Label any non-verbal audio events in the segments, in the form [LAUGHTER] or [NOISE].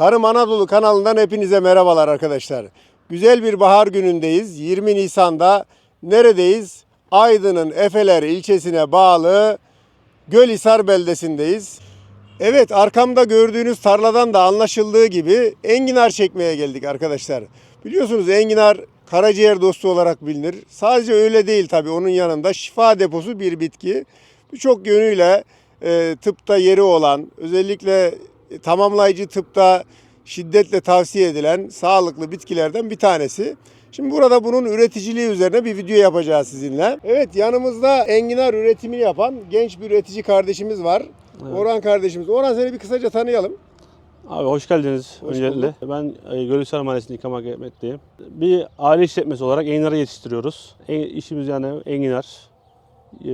Tarım Anadolu kanalından hepinize merhabalar arkadaşlar. Güzel bir bahar günündeyiz. 20 Nisan'da neredeyiz? Aydın'ın Efeler ilçesine bağlı Gölhisar beldesindeyiz. Evet arkamda gördüğünüz tarladan da anlaşıldığı gibi enginar çekmeye geldik arkadaşlar. Biliyorsunuz enginar karaciğer dostu olarak bilinir. Sadece öyle değil tabii onun yanında şifa deposu bir bitki. Birçok yönüyle e, tıpta yeri olan özellikle tamamlayıcı tıpta şiddetle tavsiye edilen sağlıklı bitkilerden bir tanesi. Şimdi burada bunun üreticiliği üzerine bir video yapacağız sizinle. Evet yanımızda enginar üretimini yapan genç bir üretici kardeşimiz var. Orhan kardeşimiz. Orhan seni bir kısaca tanıyalım. Abi hoş geldiniz Hoş öncelikle. Ben e, Gölhisar Mahallesi'nde ikamet etmekteyim. Bir aile işletmesi olarak enginarı yetiştiriyoruz. En, işimiz yani enginar. E,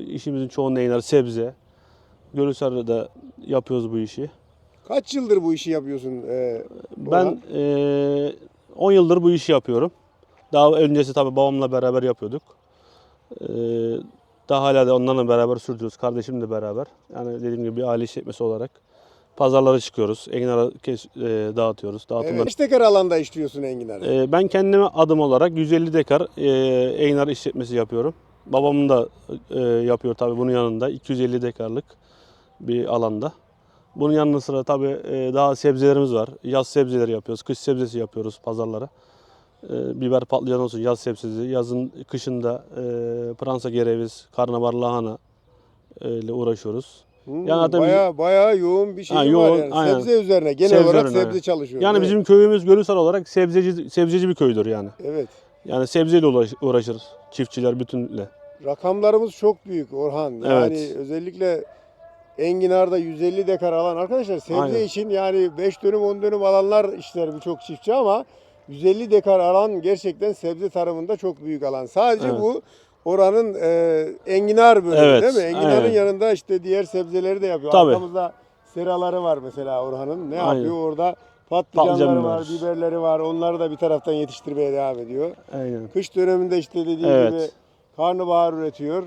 işimizin çoğunluğu enginar, sebze. Gölhisar'da da yapıyoruz bu işi. Kaç yıldır bu işi yapıyorsun? Ee, Orhan? Ben e, 10 yıldır bu işi yapıyorum. Daha öncesi tabii babamla beraber yapıyorduk. E, daha hala da onlarla beraber sürdürüyoruz. Kardeşimle beraber. Yani dediğim gibi bir aile işletmesi olarak. Pazarlara çıkıyoruz. Enginarı kes, e, dağıtıyoruz. Dağıtımları evet. Kaç tekrar alanda işliyorsun enginarı? Ee, Ben kendime adım olarak 150 dekar e, enginar işletmesi yapıyorum. Babamın da e, yapıyor tabii bunun yanında 250 dekarlık bir alanda. Bunun yanı sıra tabii e, daha sebzelerimiz var. Yaz sebzeleri yapıyoruz, kış sebzesi yapıyoruz pazarlara. E, Biber patlıcan olsun yaz sebzesi, yazın kışında e, pransa kereviz, karnabahar lahana ile uğraşıyoruz. Hmm, yani zaten bayağı, bayağı yoğun bir şey var yoğun, yani. aynen. Sebze üzerine genel Sebze olarak üzerine, sebze çalışıyor. Yani evet. bizim köyümüz Gölhisar olarak sebzeci sebzeci bir köydür yani. Evet. Yani sebzeyle uğraş- uğraşır çiftçiler bütünle. Rakamlarımız çok büyük Orhan. Yani Evet. özellikle enginarda 150 dekar alan arkadaşlar sebze Aynen. için yani 5 dönüm 10 dönüm alanlar işler birçok çiftçi ama 150 dekar alan gerçekten sebze tarımında çok büyük alan. Sadece Evet. bu oranın e, enginar bölümü Evet, değil mi? Enginarın aynen. yanında işte diğer sebzeleri de yapıyor. Tabii. Arkamızda seraları var mesela Orhan'ın. Ne Aynen. yapıyor orada? Patlıcanları Patlıcan var, var. biberleri var. Onları da bir taraftan yetiştirmeye devam ediyor. Aynen. Kış döneminde işte dediği Evet. gibi karnabahar üretiyor.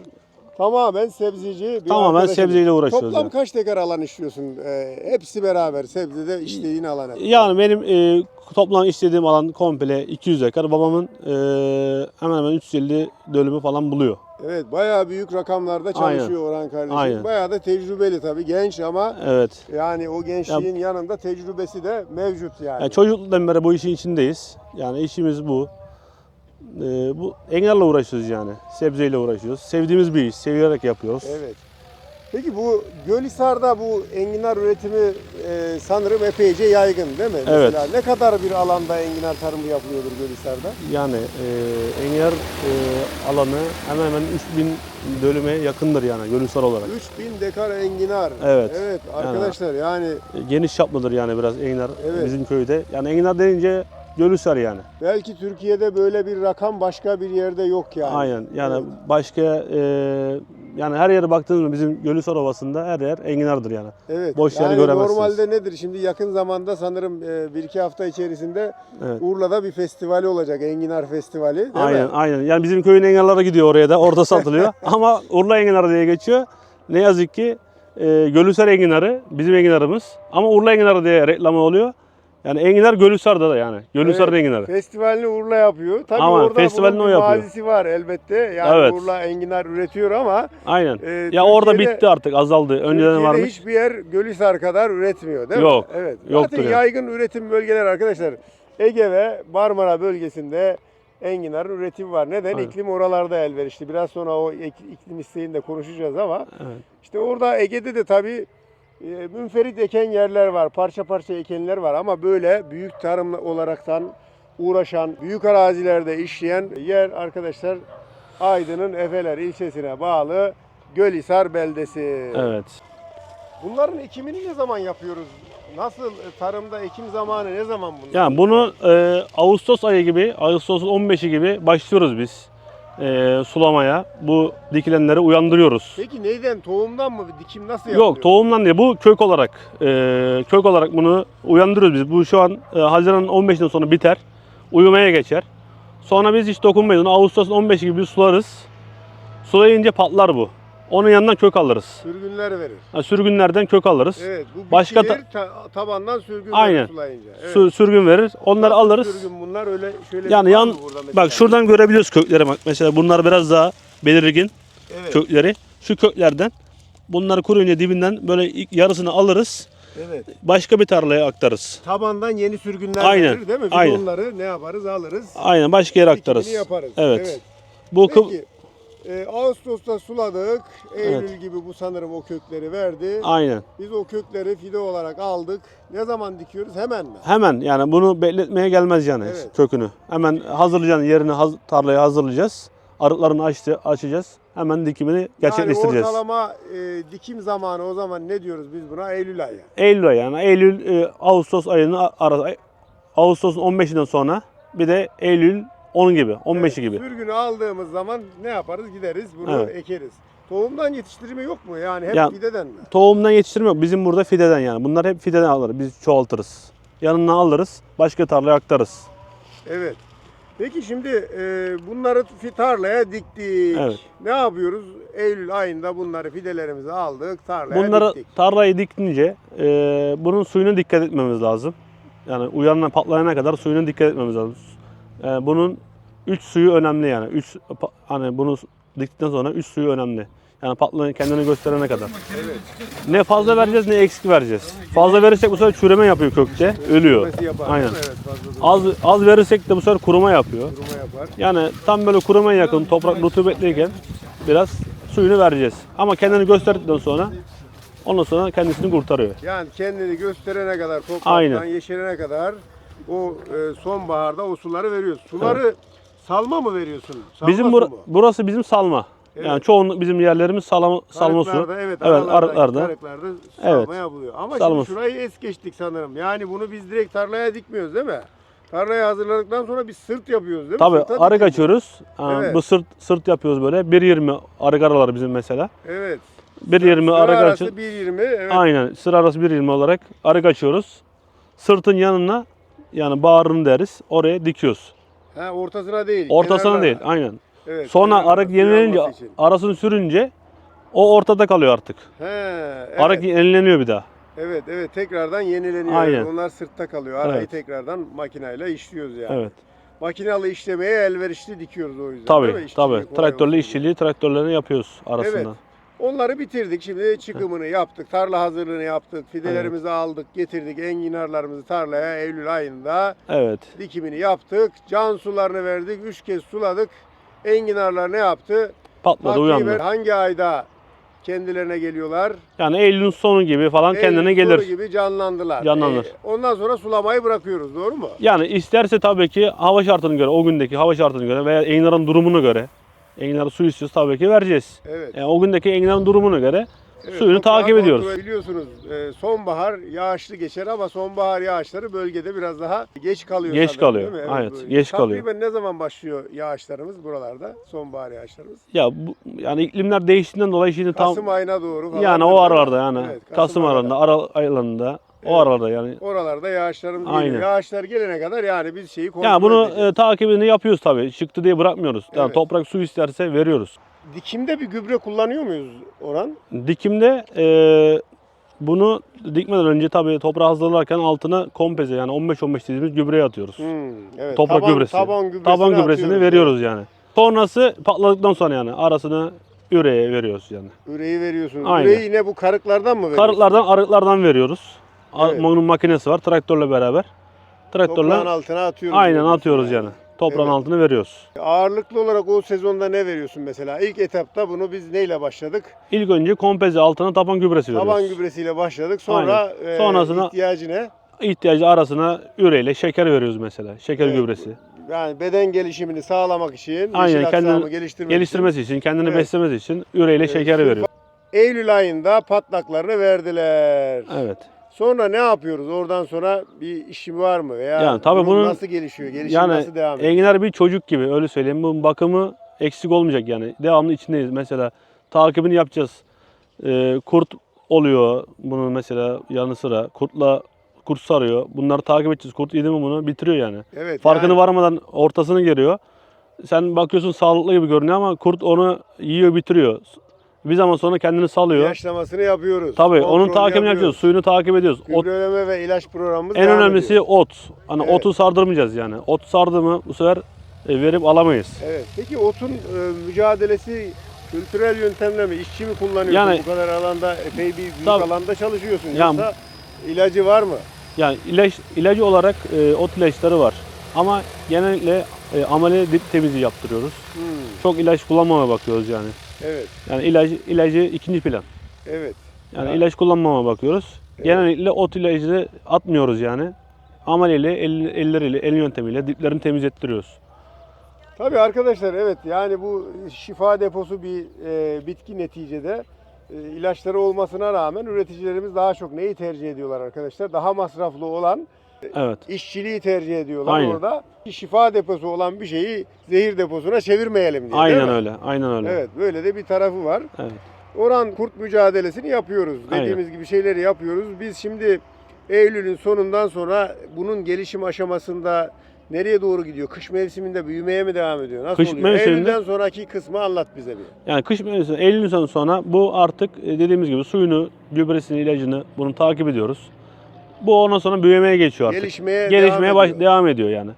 Tamamen sebzeci bir Tamamen sebzeyle uğraşıyoruz Toplam yani. kaç dekar alan işliyorsun? Ee, hepsi beraber sebzede işlediğin alan. hep. Yani benim e, toplam istediğim alan komple 200 dekar. Babamın e, hemen hemen 350 dönümü falan buluyor. Evet bayağı büyük rakamlarda çalışıyor Orhan kardeşim. Aynen. Bayağı da tecrübeli tabii genç ama Evet. yani o gençliğin yanında tecrübesi de mevcut yani. Yani çocukluktan beri bu işin içindeyiz. Yani işimiz bu. E, bu engellerle uğraşıyoruz yani. Sebzeyle uğraşıyoruz. Sevdiğimiz bir iş. Sevilerek yapıyoruz. Evet. Peki bu Gölhisar'da bu enginar üretimi e, sanırım epeyce yaygın değil mi? Evet. Mesela ne kadar bir alanda enginar tarımı yapılıyordur Gölhisar'da? Yani e, enginar e, alanı hemen hemen 3000 dönüme yakındır yani Gölhisar olarak. 3000 dekar enginar. Evet. Evet arkadaşlar yani E, Geniş çaplıdır yani biraz enginar Evet. bizim köyde. Yani enginar denince Gölhisar yani. belki Türkiye'de böyle bir rakam başka bir yerde yok yani. Aynen. Yani Evet. başka e, yani her yere baktığımızda bizim Gölhisar Ovası'nda her yer enginardır yani. Evet. Boş yeri yani göremezsiniz. normalde nedir? Şimdi yakın zamanda sanırım e, bir iki hafta içerisinde Evet. Urla'da bir festivali olacak. Enginar Festivali değil aynen, mi? aynen. Yani bizim köyün enginarları gidiyor oraya da. Orada satılıyor. [LAUGHS] Ama Urla enginarı diye geçiyor. Ne yazık ki e, Gölhisar enginarı bizim enginarımız. Ama Urla enginarı diye reklamı oluyor. Yani enginar Gölhisar'da da yani. Gölhisar'ın Evet, enginarı. Festivalini Urla yapıyor. Tabii Ama orada festivalini bunun o bir yapıyor. mazisi var elbette. Yani Evet. Urla enginar üretiyor ama Aynen. e, ya orada Türkiye'de- bitti artık azaldı. Önceden Türkiye'de varmış. hiçbir yer Gölhisar kadar üretmiyor değil Yok, mi? Evet. yoktur Zaten yani. yaygın üretim bölgeler arkadaşlar. Ege ve Marmara bölgesinde enginarın üretimi var. Neden? Aynen. İklim oralarda elverişli. Biraz sonra o ek- iklim isteğini de konuşacağız ama Evet. işte orada Ege'de de tabii münferit eken yerler var. Parça parça ekenler var ama böyle büyük tarım olaraktan uğraşan, büyük arazilerde işleyen yer arkadaşlar Aydın'ın Efeler ilçesine bağlı Gölhisar beldesi. Evet. Bunların ekimini ne zaman yapıyoruz? Nasıl e, tarımda ekim zamanı ne zaman bunlar? Yani bunu e, Ağustos ayı gibi, Ağustos'un 15'i gibi başlıyoruz biz e, sulamaya. Bu dikilenleri uyandırıyoruz. Peki neyden? Tohumdan mı? Dikim nasıl yapılıyor? Yok tohumdan değil bu kök olarak e, kök olarak bunu uyandırıyoruz biz. Bu şu an e, Haziran'ın 15'inden sonra biter. Uyumaya geçer. Sonra biz hiç dokunmayız. Onu Ağustos'un 15'i gibi sularız. Sulayınca patlar bu. Onun yanından kök alırız. Sürgünler verir. Ha, sürgünlerden kök alırız. Evet. Bu Başka bitkiler ta- tabandan sürgün Aynen. verir sulayınca. Evet. Sü- sürgün verir. Onları Nasıl alırız. Sürgün bunlar öyle şöyle Yani var yan mı burada mesela? bak şuradan görebiliyoruz kökleri bak. Mesela bunlar biraz daha belirgin Evet. kökleri. Şu köklerden bunları kuruyunca dibinden böyle ilk yarısını alırız. Evet. Başka bir tarlaya aktarız. Tabandan yeni sürgünler Aynen, verir değil mi? Biz aynen. onları ne yaparız? Alırız. Aynen başka yere aktarız. dikimini yaparız. Evet. Bu kı- Peki. E, Ağustos'ta suladık. Eylül gibi bu sanırım o kökleri verdi. aynen. Biz o kökleri fide olarak aldık. Ne zaman dikiyoruz? Hemen mi? Hemen yani bunu bekletmeye gelmez yani Evet. kökünü. Hemen hazırlayacaksın yerini haz- tarlayı hazırlayacağız. Arıklarını açtı, açacağız. Hemen dikimini gerçekleştireceğiz. Yani ortalama e, dikim zamanı o zaman ne diyoruz biz buna? Eylül ayı. Eylül ayı yani Eylül e, Ağustos ayının a- arası Ağustos'un 15'inden sonra bir de Eylül 10 gibi 15'i Evet, gibi. Sürgünü aldığımız zaman ne yaparız? Gideriz bunu Evet. ekeriz. Tohumdan yetiştirme yok mu? Yani hep Ya- fideden mi? Tohumdan yetiştirme yok. Bizim burada fideden yani. Bunlar hep fideden alırız. Biz çoğaltırız. Yanına alırız. Başka tarlaya aktarız. Evet. Peki şimdi e, bunları fi- tarlaya diktik. Evet. Ne yapıyoruz? Eylül ayında bunları fidelerimizi aldık, tarlaya Bunları diktik. tarlayı diktince e, bunun suyuna dikkat etmemiz lazım. Yani uyanına patlayana kadar suyuna dikkat etmemiz lazım. E, bunun 3 suyu önemli yani. 3 hani bunu diktikten sonra 3 suyu önemli. Yani patlayan kendini gösterene kadar. Evet. Ne fazla vereceğiz ne eksik vereceğiz. Fazla verirsek bu sefer çürüme yapıyor kökte. Ölüyor. Aynen. Az az verirsek de bu sefer kuruma yapıyor. Yani tam böyle kurumaya yakın toprak rutubetliyken biraz suyunu vereceğiz. Ama kendini gösterdikten sonra ondan sonra kendisini kurtarıyor. Yani kendini gösterene kadar, topraktan Aynen. yeşerene kadar o e, sonbaharda o suları veriyorsun. Suları salma mı veriyorsun? Salma Bizim su bura- mu? burası bizim salma. Yani Evet. çoğunluk bizim yerlerimiz salma, salma su. Evet, Evet, aralardaki arıklarda. karıklarda salma Evet. yapılıyor. Ama Salma şimdi şurayı es geçtik sanırım. Yani bunu biz direkt tarlaya dikmiyoruz değil mi? Tarlaya hazırladıktan sonra biz sırt yapıyoruz değil mi? Tabii arık açıyoruz. Evet. Bu sırt sırt yapıyoruz böyle. 1.20 arık araları bizim mesela. Evet. 1.20 Sıra arık arası açıyoruz. 1.20. Evet. Aynen sıra arası 1.20 olarak arık açıyoruz. Sırtın yanına yani bağrını deriz. Oraya dikiyoruz. Ha, ortasına değil. Ortasına kenarlara. değil. Aynen. Evet, Sonra kenarlara arık yenilenince için. arasını sürünce o ortada kalıyor artık. He, evet. Arık yenileniyor bir daha. Evet, evet. Tekrardan yenileniyor. Aynen. Onlar sırtta kalıyor. Arayı Evet. tekrardan makineyle işliyoruz yani. Evet. Makinalı işlemeye elverişli dikiyoruz o yüzden. Tabii tabii. Traktörle işçiliği traktörlerini yapıyoruz arasında. Evet. Onları bitirdik. Şimdi [LAUGHS] çıkımını yaptık. Tarla hazırlığını yaptık. Fidelerimizi aldık, getirdik. Enginarlarımızı tarlaya Eylül ayında Evet. dikimini yaptık. Can sularını verdik. Üç kez suladık. Enginarlar ne yaptı? Patladı Takriben uyandı. hangi ayda kendilerine geliyorlar? Yani Eylül'ün sonu gibi falan kendine Eylül sonu gelir. gibi canlandılar. Canlanır. Ee, ondan sonra sulamayı bırakıyoruz. Doğru mu? Yani isterse tabii ki hava şartına göre, o gündeki hava şartına göre veya enginarın durumuna göre enginar su istiyoruz tabii ki vereceğiz. Evet. Yani o gündeki enginarın durumuna göre Evet, suyunu takip ediyoruz. Biliyorsunuz e, sonbahar yağışlı geçer ama sonbahar yağışları bölgede biraz daha geç kalıyor. Geç sanırım, kalıyor, değil mi? evet, böyle. geç kalıyor. Takriben ne zaman başlıyor yağışlarımız buralarda? Sonbahar yağışlarımız. Ya bu, yani iklimler değiştiğinden dolayı şimdi tam Kasım ayına doğru falan. yani o aralarda yani Evet, Kasım, ayında. aralarında, Ara aylarında Evet. O aralarda yani. Oralarda yağışlarımız Aynen. geliyor. Yağışlar gelene kadar yani biz şeyi kontrol Yani bunu edeceğiz. e, takibini yapıyoruz tabii. Çıktı diye bırakmıyoruz. Yani Evet. toprak su isterse veriyoruz. Dikimde bir gübre kullanıyor muyuz Orhan? Dikimde e, bunu dikmeden önce tabii toprağı hazırlarken altına kompeze yani 15-15 dediğimiz gübreyi atıyoruz. Hmm, evet. Toprak taban, gübresi. Taban gübresini, Taban gübresini atıyoruz. veriyoruz yani. Sonrası patladıktan sonra yani arasını üreye veriyoruz yani. Üreyi veriyorsunuz. Aynen. Üreyi yine bu karıklardan mı veriyorsunuz? Karıklardan arıklardan veriyoruz. Evet. Bunun makinesi var traktörle beraber. Toprağın Traktörle altına atıyoruz. aynen diyorsun atıyoruz yani. Toprağın Evet. altını veriyoruz. Ağırlıklı olarak o sezonda ne veriyorsun mesela? İlk etapta bunu biz neyle başladık? İlk önce kompeze altına taban gübresi veriyoruz. Taban gübresiyle başladık. Sonra e, Sonrasına- ihtiyacı ne? İhtiyacı arasına üreyle şeker veriyoruz mesela. Şeker Evet. gübresi. Yani beden gelişimini sağlamak için, Aynen, kendini geliştirmek Geliştirmesi için, kendini Evet. beslemesi için üreyle Evet, sulfa- veriyoruz. için Eylül ayında patlaklarını verdiler. Evet. Sonra ne yapıyoruz? Oradan sonra bir işi var mı? Veya Yani tabii durum bunun- nasıl gelişiyor? Gelişim Yani nasıl devam ediyor? enginar bir çocuk gibi öyle söyleyeyim. Bunun bakımı eksik olmayacak yani. Devamlı içindeyiz. Mesela takibini yapacağız. Ee, kurt oluyor bunun mesela yanı sıra. Kurtla kurt sarıyor. Bunları takip edeceğiz. Kurt yedi mi bunu bitiriyor yani. Evet. Farkını yani- varmadan ortasını geliyor. Sen bakıyorsun sağlıklı gibi görünüyor ama kurt onu yiyor bitiriyor. Bir zaman sonra kendini salıyor. İlaçlamasını yapıyoruz. Tabii onun kontrol takibini yapıyoruz. Suyunu takip ediyoruz. Ot, Gübreleme ve ilaç programımız en önemlisi ediyor. ot. Hani Evet. otu sardırmayacağız yani. Ot sardı mı bu sefer e, verip alamayız. Evet. Peki otun e, mücadelesi kültürel yöntemle mi, işçi mi kullanıyorsun? Yani- Bu kadar alanda epey bir büyük Tabii. alanda çalışıyorsun. Ya- Yoksa ilacı var mı? Yani ilaç ilacı olarak e, ot ilaçları var. Ama genellikle e, amele dip temizliği yaptırıyoruz. Hmm, Çok ilaç kullanmamaya bakıyoruz yani. Evet. Yani ilacı ilacı ikinci plan. Evet. Yani Ya. ilaç kullanmamaya bakıyoruz. Evet. Genellikle ot ilacını atmıyoruz yani. Ameliyle, el, elleriyle, el yöntemiyle diplerini temizlettiriyoruz. Tabii arkadaşlar evet yani bu şifa deposu bir e, bitki neticede e, ilaçları olmasına rağmen üreticilerimiz daha çok neyi tercih ediyorlar arkadaşlar? Daha masraflı olan Evet. işçiliği tercih ediyorlar Aynen. orada. Şifa deposu olan bir şeyi zehir deposuna çevirmeyelim diye. Aynen öyle. Aynen öyle. Evet böyle de bir tarafı var. Evet. Oran kurt mücadelesini yapıyoruz. Aynen. Dediğimiz gibi şeyleri yapıyoruz. Biz şimdi Eylül'ün sonundan sonra bunun gelişim aşamasında nereye doğru gidiyor? Kış mevsiminde büyümeye mi devam ediyor? Nasıl Kış oluyor? mevsiminde- Eylül'den sonraki kısmı anlat bize bir. Yani kış mevsimi Eylül sonu sonra bu artık e, dediğimiz gibi suyunu, gübresini, ilacını bunu takip ediyoruz. Bu ondan sonra büyümeye geçiyor artık. Gelişmeye, Gelişmeye devam baş, ediyor. devam ediyor yani.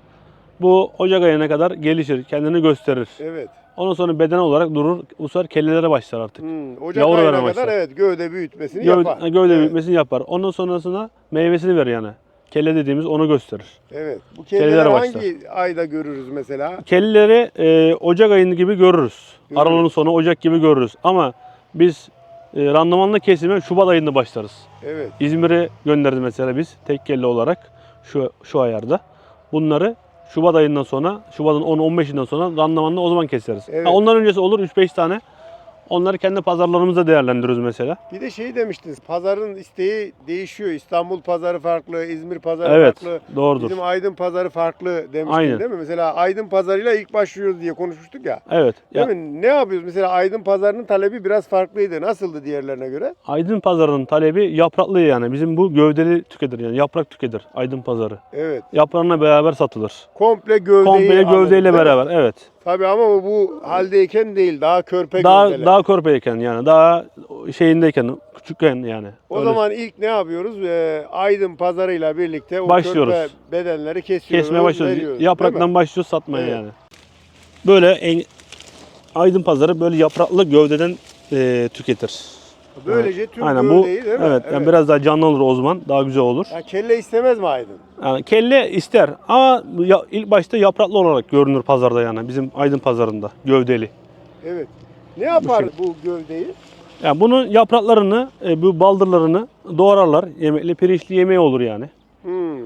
Bu Ocak ayına kadar gelişir, kendini gösterir. Evet. Ondan sonra beden olarak durur. Bu sefer kellelere başlar artık. Hmm, Ocak Yavru ayına kadar başlar. evet gövde büyütmesini Gövde, yapar. gövde evet. büyütmesini yapar. Ondan sonrasında meyvesini verir yani. Kelle dediğimiz onu gösterir. Evet. Bu kelleleri başlar. hangi ayda görürüz mesela? Kelleleri e, Ocak ayını gibi görürüz. Görürüz. Aralık'ın sonu Ocak gibi görürüz. Ama biz e, randımanlı kesime Şubat ayında başlarız. Evet. İzmir'e gönderdi mesela biz tek kelle olarak şu şu ayarda. Bunları Şubat ayından sonra, Şubat'ın 10-15'inden sonra randımanlı o zaman keseriz. Evet. Ha, ondan öncesi olur 3-5 tane. Onları kendi pazarlarımızda değerlendiriyoruz mesela. Bir de şey demiştiniz. Pazarın isteği değişiyor. İstanbul pazarı farklı, İzmir pazarı Evet, farklı. doğrudur. Bizim Aydın pazarı farklı demiştin Aynen. değil mi? Mesela Aydın pazarıyla ilk başlıyoruz diye konuşmuştuk ya. Evet. Değil Ya, mi? Ne yapıyoruz? Mesela Aydın pazarının talebi biraz farklıydı. Nasıldı diğerlerine göre? Aydın pazarının talebi yapraklı yani. Bizim bu gövdeli tüketir yani yaprak tüketir Aydın pazarı. Evet. Yaprağına beraber satılır. Komple gövdeyi Komple gövdeyle mi? beraber evet. Tabii ama bu- haldeyken değil. Daha körpe Daha gövdeler. daha körpeyken yani daha şeyindeyken küçükken yani. o Öyle zaman ilk ne yapıyoruz? Ee, Aydın pazarıyla birlikte o Başlıyoruz. körpe bedenleri kesiyoruz. kesmeye başlıyoruz. veriyoruz, değil mi? Yapraktan başlıyoruz satmaya Evet. yani. Böyle en, Aydın pazarı böyle yapraklı gövdeden e, tüketir. Böylece tüm Aynen bu değil mi? evet, yani biraz daha canlı olur o zaman daha güzel olur. Ya kelle istemez mi Aydın? Yani kelle ister ama bu ya, ilk başta yapraklı olarak görünür pazarda yani bizim Aydın pazarında gövdeli. Evet. Ne yapar şey. bu gövdeyi? Yani bunun yapraklarını, e, bu baldırlarını doğrarlar. Yemekli, pirinçli yemeği olur yani. Hmm.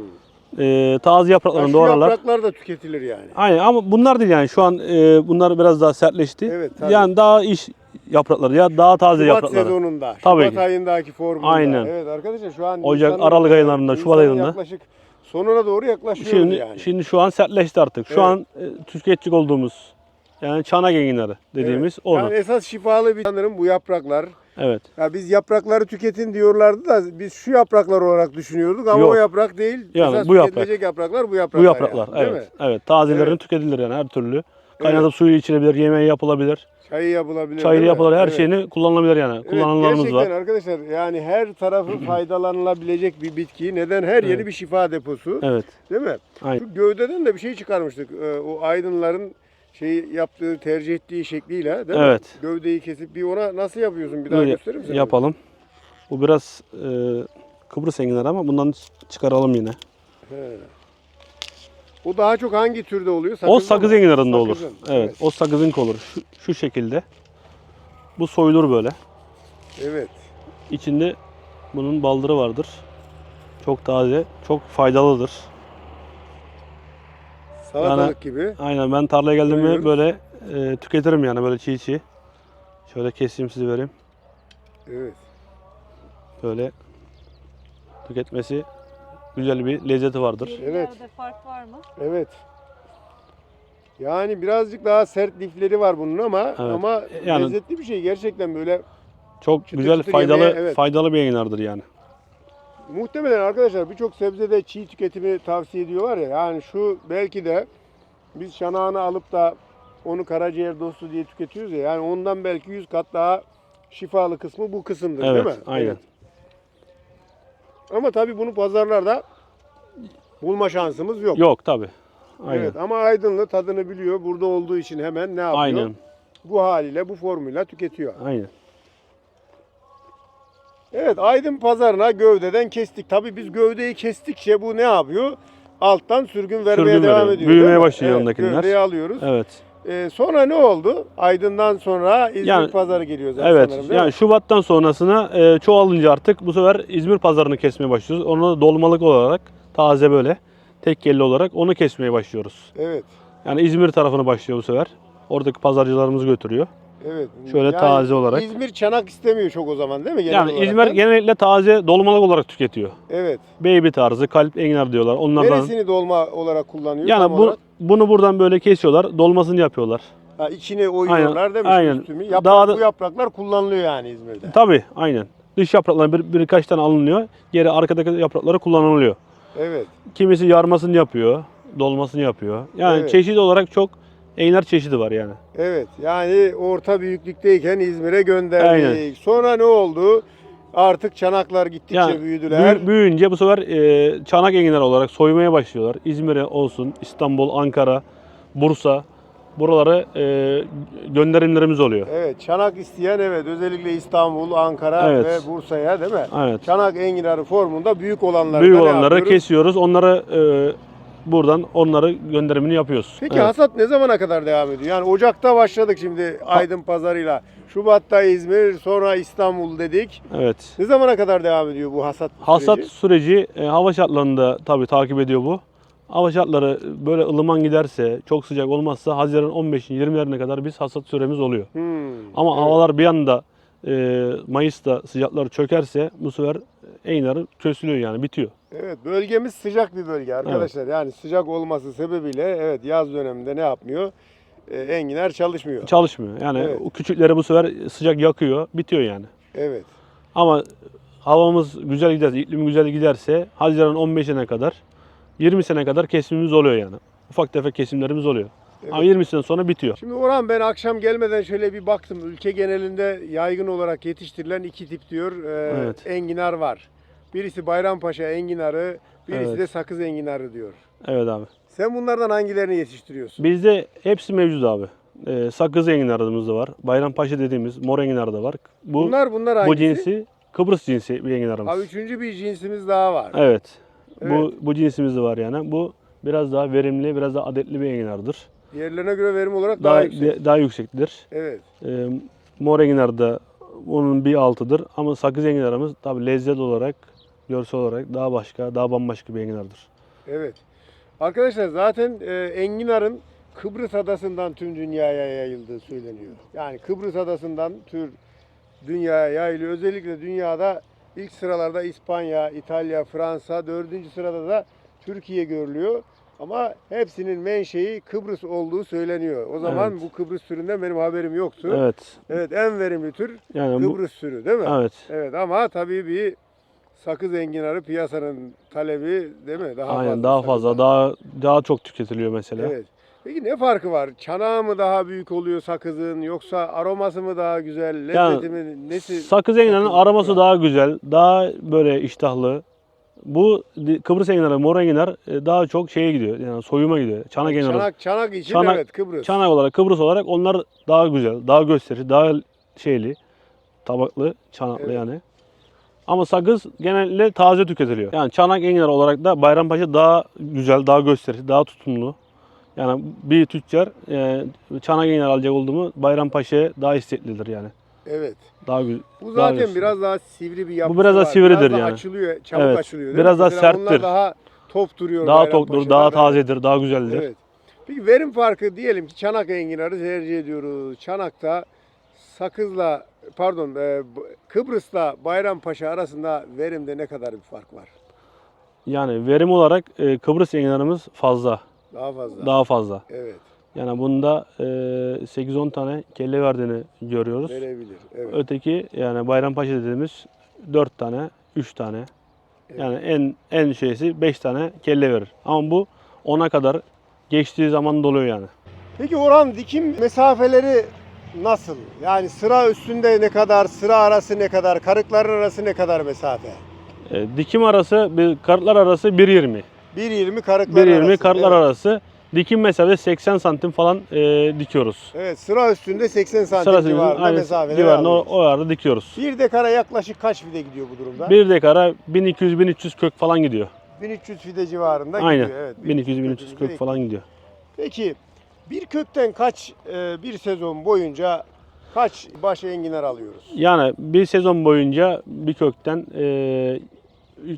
E, taze Ya yapraklarını şu doğrarlar. yapraklar da tüketilir yani. Aynen ama bunlar değil yani şu an e, bunlar biraz daha sertleşti. Evet, tabii. yani daha iş yaprakları ya daha taze Şubat yaprakları. sezonunda, Tabii Şubat ki. ayındaki formunda. Aynen. Evet arkadaşlar şu an Ocak, Nisan'ın- Aralık aylarında, Şubat Nisan'ın ayında. Yaklaşık sonuna doğru yaklaşıyoruz Şimdi yani. şimdi şu an sertleşti artık. Şu Evet. an e, tüketecek olduğumuz yani çanak enginarı dediğimiz Evet. onu. Yani esas şifalı bir sanırım bu yapraklar. evet. Ya biz yaprakları tüketin diyorlardı da biz şu yapraklar olarak düşünüyorduk ama Yok. o yaprak değil. Yani esas bu yaprak. tüketilecek yapraklar bu yapraklar. Bu yapraklar yani, değil evet. mi? Evet. Tazelerin Evet. tüketilir yani her türlü. Kaynatıp suyu içilebilir, yemeği yapılabilir, Çayı yapılabilir. çayı mi? yapılabilir, her Evet. şeyini kullanılabilir yani. Evet, Kullananlarımız var. gerçekten arkadaşlar yani her tarafı [CLEARS THROAT] faydalanılabilecek bir bitki. Neden? Her yeri Evet. bir şifa deposu. Evet. Değil mi? Aynen. Şu gövdeden de bir şey çıkarmıştık. Ee, o aydınların şey yaptığı, tercih ettiği şekliyle değil mi? Evet. Gövdeyi kesip bir ona nasıl yapıyorsun? Bir daha Böyle gösterir misin? yapalım. Bu biraz e, Kıbrıs enginarı ama bundan çıkaralım yine. He. O daha çok hangi türde oluyor? o Sakızlı sakız mı? olur. Sakızın, Evet, o sakızın olur. Şu, şu şekilde. Bu soyulur böyle. Evet. İçinde bunun baldırı vardır. Çok taze, çok faydalıdır. Salatalık gibi. Aynen ben tarlaya geldim mi böyle e, tüketirim yani böyle çiğ çiğ. Şöyle keseyim size vereyim. Evet. Böyle tüketmesi güzel bir lezzeti vardır. Evet. Yerde fark var mı? Evet. Yani birazcık daha sert lifleri var bunun ama Evet. ama Yani- lezzetli bir şey gerçekten böyle Çok Çıtır güzel çıtır faydalı yemeğe, evet. faydalı bir enginardır yani. Muhtemelen arkadaşlar birçok sebzede çiğ tüketimi tavsiye ediyorlar ya. Yani şu belki de biz şanağını alıp da onu karaciğer dostu diye tüketiyoruz ya. Yani ondan belki 100 kat daha şifalı kısmı bu kısımdır Evet, değil mi? aynen. Ama tabii bunu pazarlarda bulma şansımız yok. Yok tabi. Aynen. Evet ama Aydınlı tadını biliyor. Burada olduğu için hemen ne yapıyor? Aynen. Bu haliyle bu formuyla tüketiyor. Aynen. Evet Aydın pazarına gövdeden kestik. Tabii biz gövdeyi kestikçe bu ne yapıyor? Alttan sürgün vermeye Sürgün devam veriyor. ediyor. Büyümeye başlıyor evet, yanındakiler. Gövdeyi alıyoruz. Evet. Ee, sonra ne oldu? Aydın'dan sonra İzmir Yani- pazarı geliyor zaten Evet. sanırım değil Yani? Şubat'tan sonrasına e, çoğalınca artık bu sefer İzmir pazarını kesmeye başlıyoruz. Onu dolmalık olarak taze böyle tek kelli olarak onu kesmeye başlıyoruz. Evet. Yani İzmir tarafını başlıyor bu sefer. Oradaki pazarcılarımız götürüyor. Evet. Şöyle taze olarak. İzmir çanak istemiyor çok o zaman değil mi? Genel yani olarak İzmir da? genellikle taze dolmalık olarak tüketiyor. Evet. Baby tarzı, kalp enginar diyorlar. Onlardan. Neresini dolma olarak kullanıyor? Yani bu, olarak? Bunu buradan böyle kesiyorlar, dolmasını yapıyorlar. Ha, içine oyuyorlar Aynen, değil mi? aynen. Üstümü. Yaprak, Daha da- Bu yapraklar kullanılıyor yani İzmir'de. Tabii, aynen. Dış yapraklar bir, birkaç tane alınıyor. Geri arkadaki yaprakları kullanılıyor. Evet. Kimisi yarmasını yapıyor, dolmasını yapıyor. Yani Evet. çeşit olarak çok enginar çeşidi var yani. Evet. Yani orta büyüklükteyken İzmir'e gönderdik. Aynen. Sonra ne oldu? Artık çanaklar gittikçe Yani büyüdüler. büyü- büyüyünce bu sefer e, çanak enginar olarak soymaya başlıyorlar. İzmir'e olsun, İstanbul, Ankara, Bursa. Buralara e, gönderimlerimiz oluyor. Evet, çanak isteyen evet özellikle İstanbul, Ankara Evet. ve Bursa'ya değil mi? Evet. Çanak enginarı formunda büyük olanları Büyük olanları kesiyoruz. Onları e, buradan onları gönderimini yapıyoruz. Peki Evet. hasat ne zamana kadar devam ediyor? Yani Ocak'ta başladık şimdi Aydın pazarıyla. Şubat'ta İzmir, sonra İstanbul dedik. Evet. Ne zamana kadar devam ediyor bu hasat Hasat süreci? süreci e, hava şartlarında tabii takip ediyor bu. Hava şartları böyle ılıman giderse, çok sıcak olmazsa Haziran 15'in 20'lerine kadar biz hasat süremiz oluyor. Hmm, Ama evet. havalar bir anda e, Mayıs'ta sıcaklar çökerse bu sefer eynarı kösülüyor yani bitiyor. Evet, bölgemiz sıcak bir bölge arkadaşlar. Yani sıcak olması sebebiyle evet yaz döneminde ne yapmıyor? Ee, enginar çalışmıyor. Çalışmıyor. Yani Evet. küçükleri bu sefer sıcak yakıyor, bitiyor yani. Evet. Ama havamız güzel giderse, iklim güzel giderse Haziran 15'ine kadar 20 sene kadar kesimimiz oluyor yani. Ufak tefek kesimlerimiz oluyor. Evet. Ama 20 sene sonra bitiyor. Şimdi Orhan ben akşam gelmeden şöyle bir baktım. Ülke genelinde yaygın olarak yetiştirilen iki tip diyor e, Evet. enginar var. Birisi Bayrampaşa enginarı, birisi Evet. de sakız enginarı diyor. Evet abi. Sen bunlardan hangilerini yetiştiriyorsun? Bizde hepsi mevcut abi. Ee, sakız enginarımız da var. Bayrampaşa dediğimiz mor enginar da var. Bu bunlar bunlar hangisi? bu cinsi Kıbrıs cinsi bir enginarımız. Ha, üçüncü bir cinsimiz daha var. Evet. Evet. Bu bu cinsimiz de var yani. Bu biraz daha verimli, biraz daha adetli bir enginardır. Diğerlerine göre verim olarak daha, Daha yüksek. daha yüksektir. Evet. Ee, mor enginar da onun bir altıdır ama sakız enginarımız tabi lezzet olarak, görsel olarak daha başka, daha bambaşka bir enginardır. Evet. Arkadaşlar zaten e, enginarın Kıbrıs adasından tüm dünyaya yayıldığı söyleniyor. Yani Kıbrıs adasından tür dünyaya yayılıyor. Özellikle dünyada ilk sıralarda İspanya, İtalya, Fransa, dördüncü sırada da Türkiye görülüyor. Ama hepsinin menşei Kıbrıs olduğu söyleniyor. O zaman Evet. bu Kıbrıs türünden benim haberim yoktu. Evet, Evet. en verimli tür Yani bu Kıbrıs türü değil mi? evet. Evet ama tabii bir sakız enginarı piyasanın talebi değil mi? Daha Aynen fazla daha fazla, var. daha daha çok tüketiliyor mesela. Evet. Peki ne farkı var? Çanağı mı daha büyük oluyor sakızın yoksa aroması mı daha güzel, lezzeti mi, nesi? Sakız enginarının aroması var? daha güzel, daha böyle iştahlı. Bu Kıbrıs enginarı, mor enginar e, daha çok şeye gidiyor. Yani soyuma gidiyor. Çanak enginarı. Çanak, çanak için Çanak- evet Kıbrıs. Çanak olarak, Kıbrıs olarak onlar daha güzel, daha gösterici, daha şeyli, tabaklı, çanaklı Evet. yani. Ama sakız genellikle taze tüketiliyor. Yani çanak enginar olarak da Bayrampaşa daha güzel, daha gösterici, daha tutumlu. Yani bir tüccar e, çanak enginar alacak oldu mu Bayrampaşa'ya daha isteklidir yani. Evet. Daha güzel. Bu Daha zaten gösterici. biraz daha sivri bir yapısı biraz daha sivridir biraz daha yani. açılıyor, çabuk Evet, açılıyor. biraz daha Mesela Onlar serttir. daha top duruyor. Daha Bayrampaşa'da. toktur, daha tazedir, daha güzeldir. Evet. Peki verim farkı diyelim ki çanak enginarı tercih ediyoruz. Çanak'ta Sakız'la pardon e, Kıbrıs'la Bayrampaşa arasında verimde ne kadar bir fark var? Yani verim olarak e, Kıbrıs enginarımız fazla, Daha fazla. daha fazla. Evet. Yani bunda e, 8-10 tane kelle verdiğini görüyoruz. Verebilir. Evet. Öteki yani Bayrampaşa dediğimiz 4 tane, 3 tane. Yani en en şeysi 5 tane kelle verir. Ama bu 10'a kadar geçtiği zaman doluyor yani. Peki Orhan dikim mesafeleri nasıl? Yani sıra üstünde ne kadar, sıra arası ne kadar, karıkların arası ne kadar mesafe? E, dikim arası, bir kartlar arası 1.20. 1.20 karıklar 1.20 arası. kartlar evet. arası. Dikim mesafesi 80 santim falan e, dikiyoruz. Evet sıra üstünde 80 santim Sırası civarında aynı mesafeler civarında o, o arada dikiyoruz. Bir dekara yaklaşık kaç fide gidiyor bu durumda? Bir dekara 1200-1300 kök falan gidiyor. 1300 fide civarında Aynen. gidiyor. Evet, 1200-1300 kökümüzü kök falan gidiyor. Peki bir kökten kaç e, bir sezon boyunca kaç baş enginar alıyoruz? Yani bir sezon boyunca bir kökten e,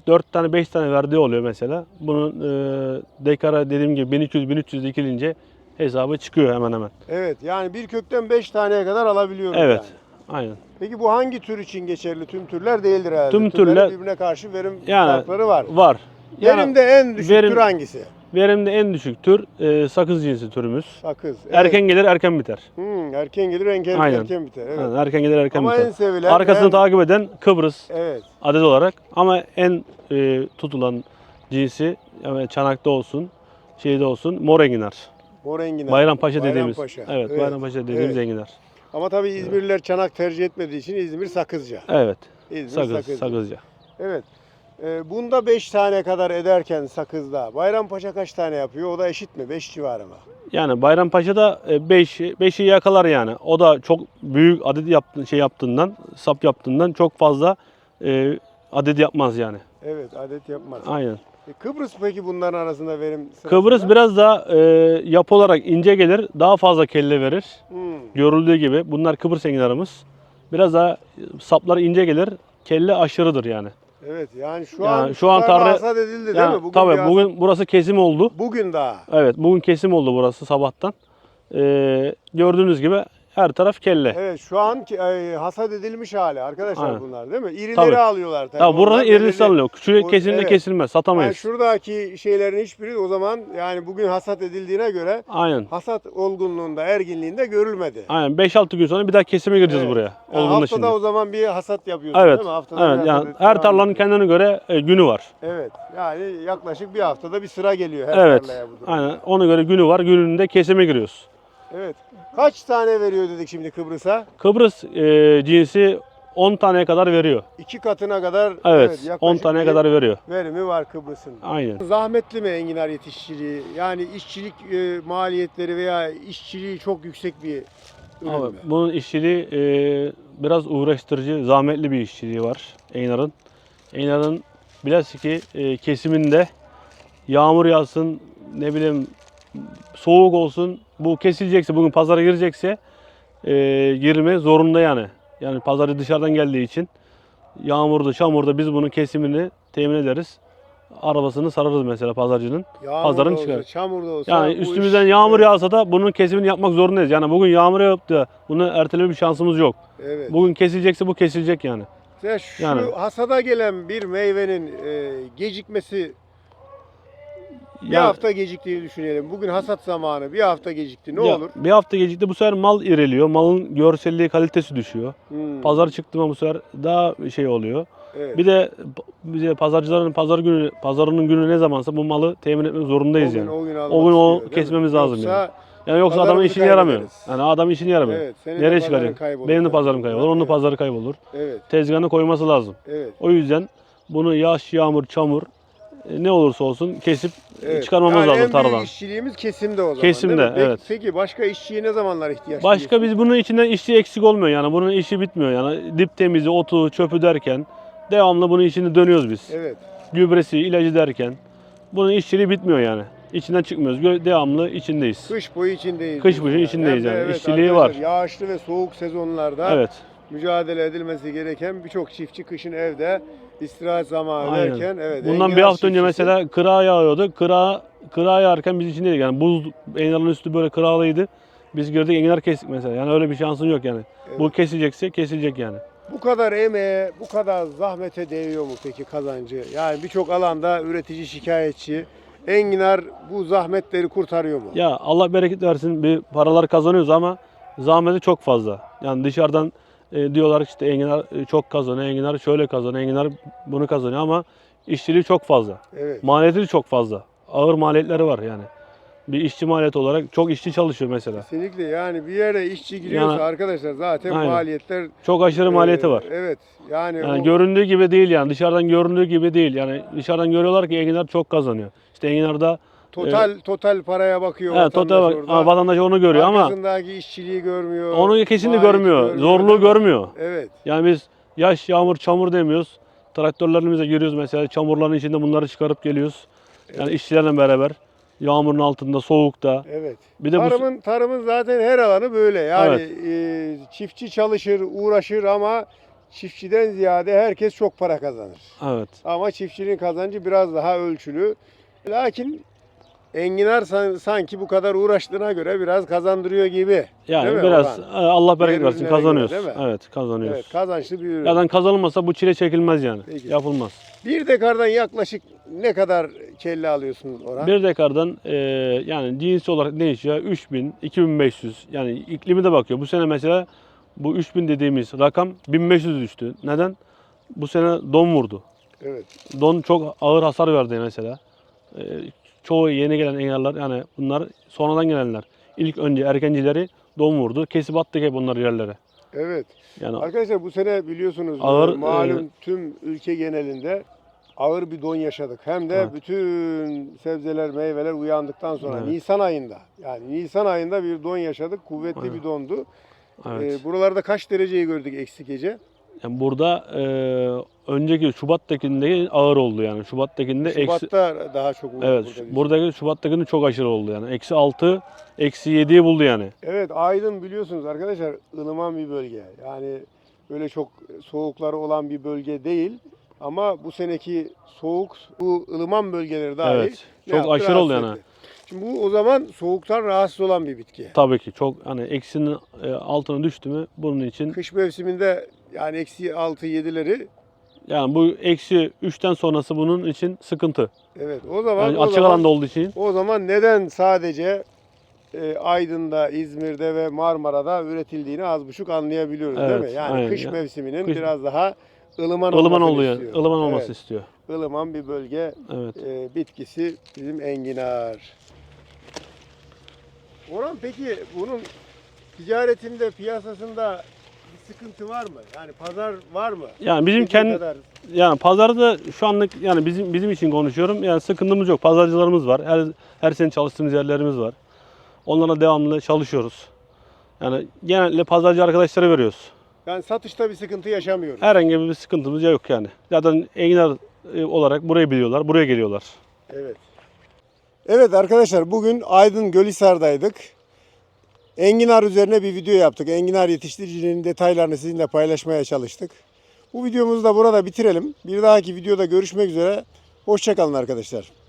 4 tane 5 tane verdiği oluyor mesela. Bunun e, dekara dediğim gibi 1200-1300 dikilince hesabı çıkıyor hemen hemen. Evet yani bir kökten 5 taneye kadar alabiliyoruz Evet. yani. Aynen. Peki bu hangi tür için geçerli? Tüm türler değildir herhalde. Tüm Türlerin türler- birbirine karşı verim Yani farkları var. Var. Yani Verimde en düşük verim- tür hangisi? Verimde en düşük tür e, sakız cinsi türümüz. Sakız. Evet. Erken gelir erken biter. Hmm, erken gelir erken, Aynen. erken biter. Evet. Yani erken gelir erken Ama biter. en sevilen Arkasını en- takip eden Kıbrıs Evet. adet olarak ama en e, tutulan cinsi yani çanakta olsun, şeyde olsun mor enginar. Mor enginar. Bayrampaşa dediğimiz. Bayrampaşa. Evet, Bayrampaşa dediğimiz evet. enginar. Ama tabii İzmirliler çanak tercih etmediği için İzmir sakızca. Evet. İzmir Sakız, sakızca. sakızca. Evet. Ee, bunda 5 tane kadar ederken sakızda Bayrampaşa kaç tane yapıyor? O da eşit mi? 5 civarı mı? Yani Bayrampaşa'da 5 5'i yakalar yani. O da çok büyük adet yaptığın şey yaptığından, sap yaptığından çok fazla e, adet yapmaz yani. Evet adet yapmaz. Aynen. E, Kıbrıs peki bunların arasında verim sırasında? Kıbrıs biraz daha e, yapı olarak ince gelir, daha fazla kelle verir. Hmm, Görüldüğü gibi bunlar Kıbrıs enginarımız. Biraz daha sapları ince gelir, kelle aşırıdır yani. Evet yani şu Yani an şu an tarla- hasat edildi değil Yani mi? Bugün tabii bir hasat- bugün burası kesim oldu. bugün daha. Evet, bugün kesim oldu burası sabahtan. Ee, gördüğünüz gibi her taraf kelle. Evet şu an e, hasat edilmiş hali arkadaşlar Aynen. bunlar değil mi? İrileri Tabii. alıyorlar tabii. Ya Onlar irisi alınıyor. Küçüğü O- kesinlikle evet. kesilmez. Yani Satamayız. şuradaki şeylerin hiçbiri o zaman yani bugün hasat edildiğine göre Aynen. hasat olgunluğunda, erginliğinde görülmedi. Aynen 5-6 gün sonra bir daha kesime gireceğiz Evet. buraya. Yani haftada şimdi. o zaman bir hasat yapıyorsun Evet. değil mi? Haftada Evet yani her tarlanın kendine göre e, günü var. Evet. Yani yaklaşık bir haftada bir sıra geliyor her Evet. tarlaya bu. Aynen ona göre günü var. Gününde kesime giriyoruz. Evet. Kaç tane veriyor dedik şimdi Kıbrıs'a? Kıbrıs e, cinsi 10 taneye kadar veriyor. İki katına kadar Evet, yaklaşık 10 taneye bir kadar veriyor. verimi var Kıbrıs'ın. Aynen. Zahmetli mi enginar yetişçiliği? Yani işçilik e, maliyetleri veya işçiliği çok yüksek bir ürün Abi, mü? bunun işçiliği e, biraz uğraştırıcı, zahmetli bir işçiliği var Eynar'ın. Eynar'ın bilhassa ki e, kesiminde yağmur yağsın, ne bileyim soğuk olsun, bu kesilecekse, bugün pazara girecekse e, girme zorunda yani. Yani pazarı dışarıdan geldiği için yağmurda, çamurda biz bunun kesimini temin ederiz. Arabasını sararız mesela pazarcının. Yağmur pazarın olsa, çıkar. çamur da olsa Yani bu üstümüzden iş- yağmur yağsa da bunun kesimini yapmak zorundayız. Yani bugün yağmur yağıp da bunu erteleme bir şansımız yok. Evet. Bugün kesilecekse bu kesilecek yani. Mesela şu yani- hasada gelen bir meyvenin e, gecikmesi bir Ya- hafta geciktiğini düşünelim. Bugün hasat zamanı bir hafta gecikti. Ne ya olur? Bir hafta gecikti bu sefer mal ireliyor. Malın görselliği kalitesi düşüyor. Hmm, Pazar çıktı mı bu sefer daha şey oluyor. evet. Bir de bize pazarcıların pazar günü pazarının günü ne zamansa bu malı temin etmek zorundayız o gün, yani. o gün, O gün o istiyor, mi? kesmemiz lazım Yoksa, yani. Yani yoksa adamın işini yaramıyor. Yani adamın işini yaramıyor. Evet, Nereye kaybolur. Benim de pazarım kaybolur. Onun da Evet. pazarı kaybolur. Evet, Tezgahını koyması lazım. evet. O yüzden bunu yağış, yağmur, çamur ne olursa olsun kesip evet. çıkarmamız yani lazım en tarladan. büyük işçiliğimiz kesimde o zaman. Kesimde, değil mi? Peki- evet. Peki başka işçiye ne zamanlar ihtiyaç Başka duyuyorsunuz? biz bunun içinden işçi eksik olmuyor yani. Bunun işi bitmiyor yani. Dip temizi, otu, çöpü derken devamlı bunun içinde dönüyoruz biz. Evet. Gübresi, ilacı derken bunun işçiliği bitmiyor yani. İçinden çıkmıyoruz. Gö- Devamlı içindeyiz. Kış boyu içindeyiz. Kış diyorsun boyu içindeyiz Hem de yani. Evet, İşçiliği var. Yağışlı ve soğuk sezonlarda Evet. Mücadele edilmesi gereken birçok çiftçi kışın evde istirahat zamanı Aynen. derken evet. Bundan bir hafta önce çiftçisi- mesela kıra yağıyordu. Kıra kıra yağarken biz içindeydik. Yani buz enginarın üstü böyle kıralıydı. Biz girdik enginar kestik mesela. Yani öyle bir şansın yok yani. Bu Evet. kesilecekse kesilecek yani. Bu kadar emeğe, bu kadar zahmete değiyor mu peki kazancı? Yani birçok alanda üretici şikayetçi. Enginar bu zahmetleri kurtarıyor mu? Ya Allah bereket versin bir paralar kazanıyoruz ama zahmeti çok fazla. Yani dışarıdan e, diyorlar işte enginar e, çok kazanıyor, enginar şöyle kazanıyor, enginar bunu kazanıyor ama işçiliği çok fazla. Evet. Maliyeti de çok fazla. Ağır maliyetleri var yani. bir işçi maliyeti olarak çok işçi çalışıyor mesela. Kesinlikle yani bir yere işçi giriyorsa Yani- arkadaşlar zaten Aynen. maliyetler Çok aşırı maliyeti e, var. Evet. Yani, Yani o- göründüğü gibi değil yani dışarıdan göründüğü gibi değil. Yani dışarıdan görüyorlar ki enginar çok kazanıyor. İşte enginarda total total paraya bakıyor evet, vatandaş total orada. Vatandaş onu görüyor ama Arkasındaki işçiliği görmüyor. onu kesinlikle maliyeti görmüyor. Zorluğu görmüyor. Evet. Yani biz yaş, yağmur, çamur demiyoruz. Traktörlerimize giriyoruz mesela. Çamurların içinde bunları çıkarıp geliyoruz. Yani işçilerle beraber. Yağmurun altında, soğukta. Evet. Bir de bu tarımın tarımın zaten her alanı böyle. Yani e, çiftçi çalışır, uğraşır ama çiftçiden ziyade herkes çok para kazanır. evet. Ama çiftçinin kazancı biraz daha ölçülü. Lakin enginar san- sanki bu kadar uğraştığına göre biraz kazandırıyor gibi. Yani biraz Orhan? e, Allah bereket Diğer versin göre kazanıyoruz. mi? Evet, kazanıyoruz. Evet, kazançlı bir ürün. Zaten kazanılmasa bu çile çekilmez yani. Peki. Yapılmaz. Bir dekardan yaklaşık ne kadar kelle alıyorsun Orhan? Bir dekardan e, yani cinsi olarak değişiyor. 3000, 2500 yani iklimi de bakıyor. Bu sene mesela bu 3000 dediğimiz rakam 1500 düştü. Neden? Bu sene don vurdu. Evet. Don çok ağır hasar verdi mesela. E, çoğu yeni gelen engeller yani bunlar sonradan gelenler. İlk önce erkencileri don vurdu. Kesip attık hep onları yerlere. Evet. Yani Arkadaşlar bu sene biliyorsunuz Ağır, e, malum e, tüm ülke genelinde ağır bir don yaşadık. Hem de Evet. bütün sebzeler, meyveler uyandıktan sonra Evet. Nisan ayında. Yani Nisan ayında bir don yaşadık. Kuvvetli Evet. bir dondu. evet. E, buralarda kaç dereceyi gördük eksi gece? Yani burada e, önceki Şubat'takinde ağır oldu yani. Şubat'takinde eksi Şubat'ta daha çok vurdu Evet, burada buradaki Şubat'takinde çok aşırı oldu yani. Eksi 6, eksi 7'yi buldu yani. Evet Aydın biliyorsunuz arkadaşlar ılıman bir bölge. Yani böyle çok soğukları olan bir bölge değil. Ama bu seneki soğuk bu ılıman bölgeleri dahil Evet, çok aşırı oldu yani. Şimdi bu o zaman soğuktan rahatsız olan bir bitki. Tabii ki çok hani eksinin e, altına düştü mü bunun için Kış mevsiminde yani eksi 6-7'leri yani bu eksi 3'ten sonrası bunun için sıkıntı. evet o zaman Yani o açık zaman, alanda olduğu için o zaman neden sadece e, Aydın'da, İzmir'de ve Marmara'da üretildiğini az buçuk anlayabiliyoruz değil mi? Yani aynen. kış mevsiminin kış- biraz daha ılıman, ılıman olmasını oluyor. istiyor. ılıman olması Evet. istiyor. ılıman bir bölge Evet. e, bitkisi bizim enginar. Orhan peki bunun ticaretinde, piyasasında sıkıntı var mı? Yani pazar var mı? Yani bizim kendi kadar yani pazarda şu anlık yani bizim bizim için konuşuyorum. Yani sıkıntımız yok. Pazarcılarımız var. Her her sene çalıştığımız yerlerimiz var. Onlarla devamlı çalışıyoruz. Yani genellikle pazarcı arkadaşlara veriyoruz. yani satışta bir sıkıntı yaşamıyoruz. Herhangi bir sıkıntımız yok yani. Zaten enginar e, olarak burayı biliyorlar, buraya geliyorlar. Evet. Evet arkadaşlar bugün Aydın Gölhisar'daydık. Enginar üzerine bir video yaptık. Enginar yetiştiriciliğinin detaylarını sizinle paylaşmaya çalıştık. Bu videomuzu da burada bitirelim. Bir dahaki videoda görüşmek üzere. Hoşçakalın arkadaşlar.